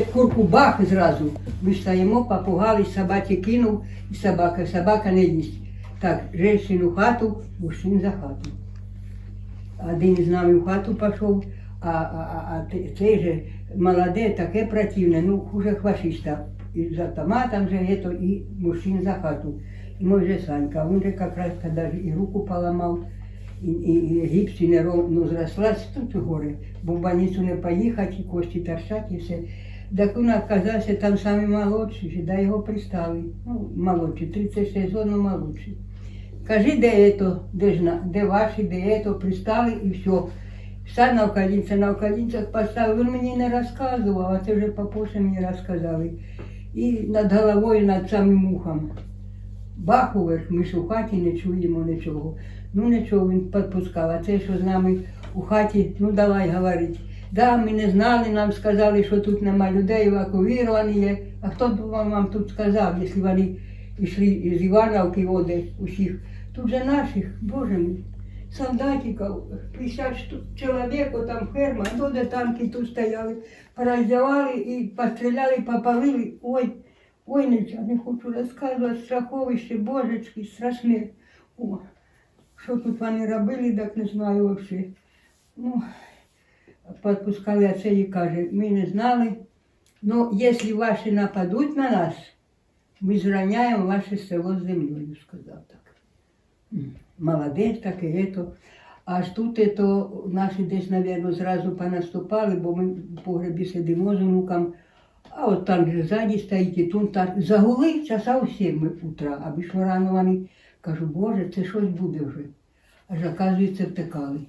Курку бах зразу. Ми стаємо, попугались, собаці кинув, і собака, собака не їсть. Так, женщину в хату, мужчин за хату. Один з нами в хату пішов, а, а, а, цей же молоде, таке противне, ну хуже хвашиста. І з автоматом же это, і мужчин за хату. І мой же Санька, він же якраз коли і руку поламав, і, і, і гіпс і неровно зрослась тут у гори, бо в больницю не поїхати, і кості торчать і все. Так він оказався там самий молодший, до його пристали. Ну, молодший, 36 років, але молодший. Кажи, де ето, де ж на, де ваші, де ето, пристали і все. Стань на околінця, на околінцях поставив. Він мені не розказував, а це вже попозже мені розказали. І над головою, над самим ухом. Бах уверх, ми ж у хаті не чуємо нічого. Ну нічого, він підпускав, а це, що з нами у хаті, ну давай говорить. Да, ми не знали, нам сказали, що тут нема людей, евакуйовані є. А хто б вам, тут сказав, якщо вони йшли з Івановки води усіх? Тут же наших, боже мій, солдатиків, 50 чоловік, там ферма, ну де танки тут стояли, пороздявали і постріляли, попалили. Ой, ой, нічого, не хочу розказувати, страховище, божечки, страшне. О, що тут вони робили, так не знаю взагалі. Ну, підпускали, а це і каже, ми не знали. Ну, якщо ваші нападуть на нас, ми зрівняємо ваше село землею, сказав так. Молодець таке, ето. Аж тут ето, наші десь, мабуть, зразу понаступали, бо ми в погребі сидимо з онуком. А от там же ззаді стоїть і тут так. Загули часа у сім утра, а вийшло рано вони. Кажу, Боже, це щось буде вже. Аж оказується, втекали.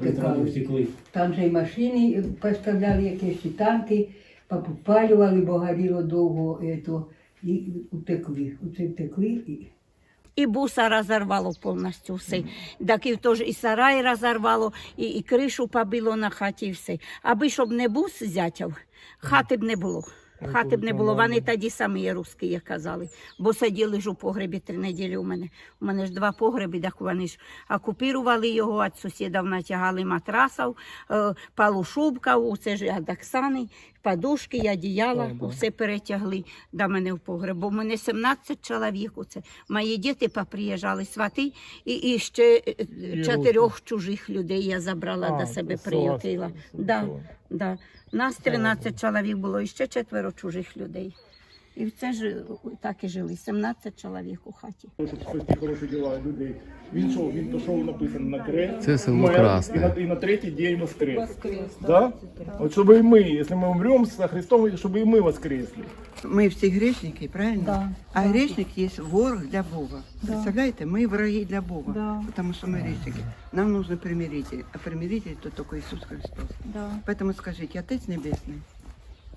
Втекли. Там же і машини поставляли якісь і танки, попалювали, бо горіло довго ето, і утекли. Оце втекли і. І буса розорвало повністю все. Так і теж і сарай розорвало, і, і кришу побило на хаті, і все. Аби щоб не бус зятяв, хати б не було. Хати б не було. Вони тоді самі русські казали. Бо сиділи ж у погребі три неділі у мене. У мене ж два погреби, так вони ж окупірували його, від сусідів натягали матрасів, е, полушубків, усе ж від Оксани, подушки, одіяла, все перетягли до мене в погреб. Бо в мене 17 чоловік. Оце. Мої діти поприїжджали, свати, і, і ще е, чотирьох чужих людей я забрала до себе, це приютила. Да. Да. Нас 13 чоловік було, і ще четверо чужих людей. І це ж е, так і жили, 17 чоловік у хаті. Щоб спасти хороші діла людей. Він що, він пішов написано на крест. Це село мер, Красне. І на, і на третій день воскрес. Да? От щоб і ми, якщо ми умремо со Христом, щоб і ми воскресли. Мы все грешники, правильно? Да, А да. грешник есть ворог для Бога. Да. Представляете, мы враги для Бога, Да. потому что мы грешники. Нам нужно примиритель, а примиритель это только Иисус Христос. Да. Поэтому скажите, Отец Небесный,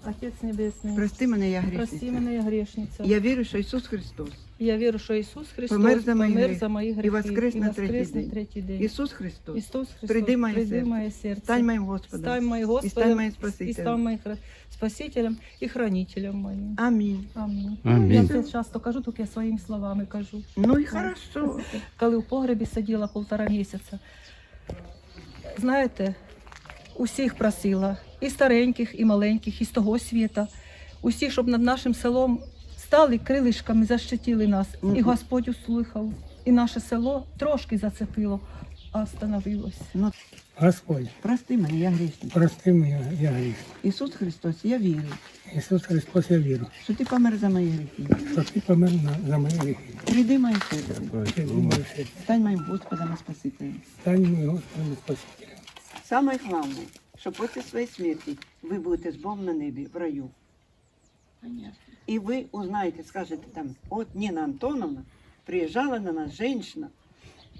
Отець Небесний, прости мене, я грешниця. прости мене, я грішниця. Я вірю, що Ісус Христос, Я вірю, що Ісус Христос Помер за мої гріхи. за мої І гріхи воскрес на третій на день. третій день. Ісус Христос, Ісус Христос, прийди в моє прийди серце. моє серце. стань моїм Господом. Стань моїм І стань моїм і Спасителем. стань моїм хра- Спасителем і хранителем моїм. Амінь. Амінь. Амінь. Я це часто кажу, тільки я своїми словами кажу. Ну і хорошо. Коли в погребі сиділа півтора місяця. Знаєте, усіх просила, і стареньких, і маленьких, і з того світа, усіх, щоб над нашим селом стали крилишками, защитили нас. І Господь услухав. І наше село трошки зацепило, а остановилось. Ну, Господь, прости мене, я грішник. прости мене, я гріх. Ісус Христос, я вірю, Ісус Христос, я вірю, що ти помер за мої гріхи. що ти помер на- за мої гріхи. Прийди моє серце. Ти думаєш, Стань моїм Господом і Спасителем. стань мій Господом Спасителем. Самое главное, что после своей смерти вы будете с Богом на небе, в раю. И вы узнаете, скажете там, вот Нина Антоновна приезжала на нас женщина,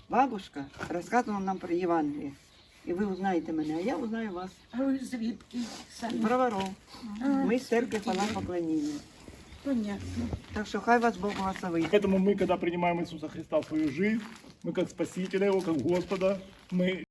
бабушка, рассказывала нам про Евангелие. И вы узнаете меня, а я узнаю вас. А ви звідки? Про воров. Мы с церкви хвала поклонения. Понятно. Так что хай вас Бог благословит. Поэтому мы, когда принимаем Иисуса Христа в свою жизнь, мы как Спасителя Его, как Господа, мы